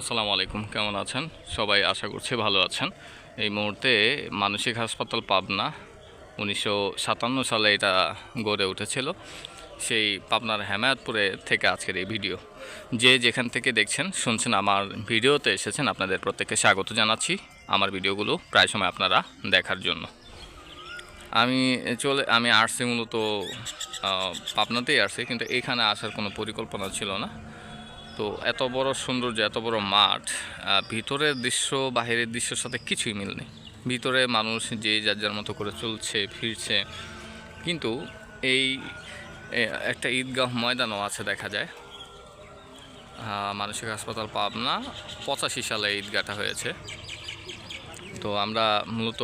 আসসালামু আলাইকুম, কেমন আছেন? সবাই আশা করছি ভালো আছেন। এই মুহূর্তে মানসিক হাসপাতাল পাবনা উনিশশো সাতান্ন সালে এটা গড়ে উঠেছিল। সেই পাবনার হেমায়তপুরে থেকে আজকের এই ভিডিও। যে যেখান থেকে দেখছেন, শুনছেন আমার ভিডিওতে এসেছেন, আপনাদের প্রত্যেককে স্বাগত জানাচ্ছি আমার ভিডিওগুলো প্রায় সময় আপনারা দেখার জন্য। আমি চলে, আমি আসছি মূলত পাবনাতেই আসছি কিন্তু এখানে আসার কোনো পরিকল্পনা ছিল না। তো এত বড় সৌন্দর্য, এত বড় মাঠ ভিতরের দৃশ্য, বাহিরের দৃশ্যের সাথে কিছুই মিল নেই। ভিতরে মানুষ যে যার যার মতো করে চলছে, ফিরছে। কিন্তু এই একটা ঈদগাহ ময়দানও আছে দেখা যায়। মানসিক হাসপাতাল পাবনা, পঁচাশি সালে ঈদগাহটা হয়েছে। তো আমরা মূলত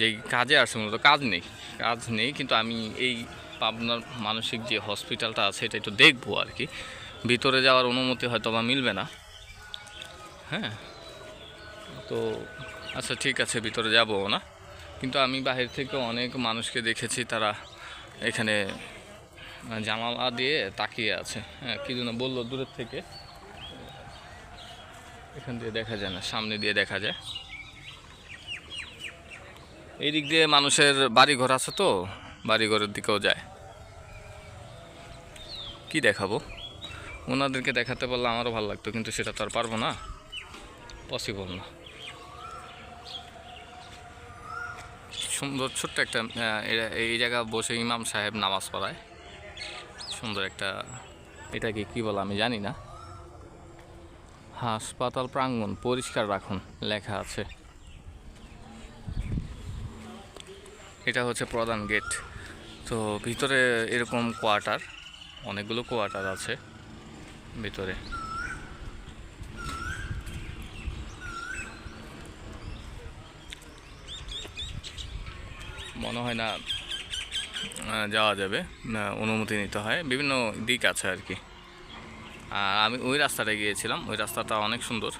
যেই কাজে আসছে মূলত কাজ নেই। কাজ নেই, কিন্তু আমি এই পাবনার মানসিক যে হসপিটালটা আছে, এটা একটু দেখব আর কি। ভিতরে যাওয়ার অনুমতি হয়তো বা মিলবে না। হ্যাঁ? তো আচ্ছা ঠিক আছে, ভিতরে যাব না। কিন্তু আমি বাহির থেকে অনেক মানুষকে দেখেছি, তারা এখানে জানালা দিয়ে তাকিয়ে আছে। হ্যাঁ কী জন্য বলল দূরের থেকে। এখান দিয়ে দেখা যায় না, সামনে দিয়ে দেখা যায়। এই দিক দিয়ে মানুষের বাড়ি ঘর আছে তো বাড়ি ঘরের দিকেও যায়। কি দেখাবো? ওনাদেরকে দেখাতে পারলে আমারও ভালো লাগতো, কিন্তু সেটা তো আর পারব না। পসিবল না। সুন্দর, ছোট্ট একটা এই জায়গা বসে ইমাম সাহেব নামাজ পড়ায়। সুন্দর একটা, এটাকে কি বলে আমি জানি না। হাসপাতাল প্রাঙ্গণ, পরিষ্কার রাখুন, লেখা আছে। এটা হচ্ছে প্রধান গেট। তো ভিতরে এরকম কোয়ার্টার, অনেকগুলো কোয়ার্টার আছে। ভিতরে। মনে হয় না যাওয়া যাবে অনুমতি নিতে হয়। বিভিন্ন দিক আছে আর কি। আর আমি ওই রাস্তাটা গিয়েছিলাম। ওই রাস্তাটা অনেক সুন্দর।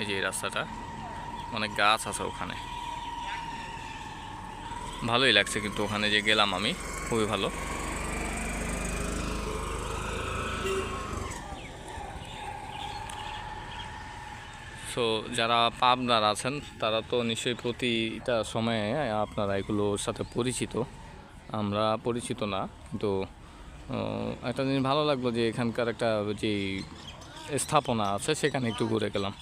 এই যে এই রাস্তাটা, অনেক গাছ আছে ওখানে। ভালোই লাগছে কিন্তু ওখানে যে গেলাম আমি, খুবই ভালো। সো যারা পাবনার আছেন, তারা তো নিশ্চয়ই প্রতিটা সময়ে আপনারা এগুলোর সাথে পরিচিত। আমরা পরিচিত না, কিন্তু একটা জিনিস ভালো লাগল যে এখানকার একটা যে স্থাপনা আছে, সেখানে একটু ঘুরে গেলাম।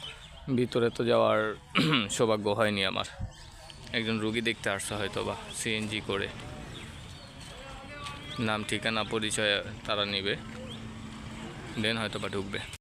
ভিতরে তো যাওয়ার সৌভাগ্য হয়নি আমার। একজন রুগী দেখতে আসছে হয়তো বা সিএনজি করে। নাম, ঠিকানা, পরিচয় তারা নেবে। দেন হয়তো বা ঢুকবে।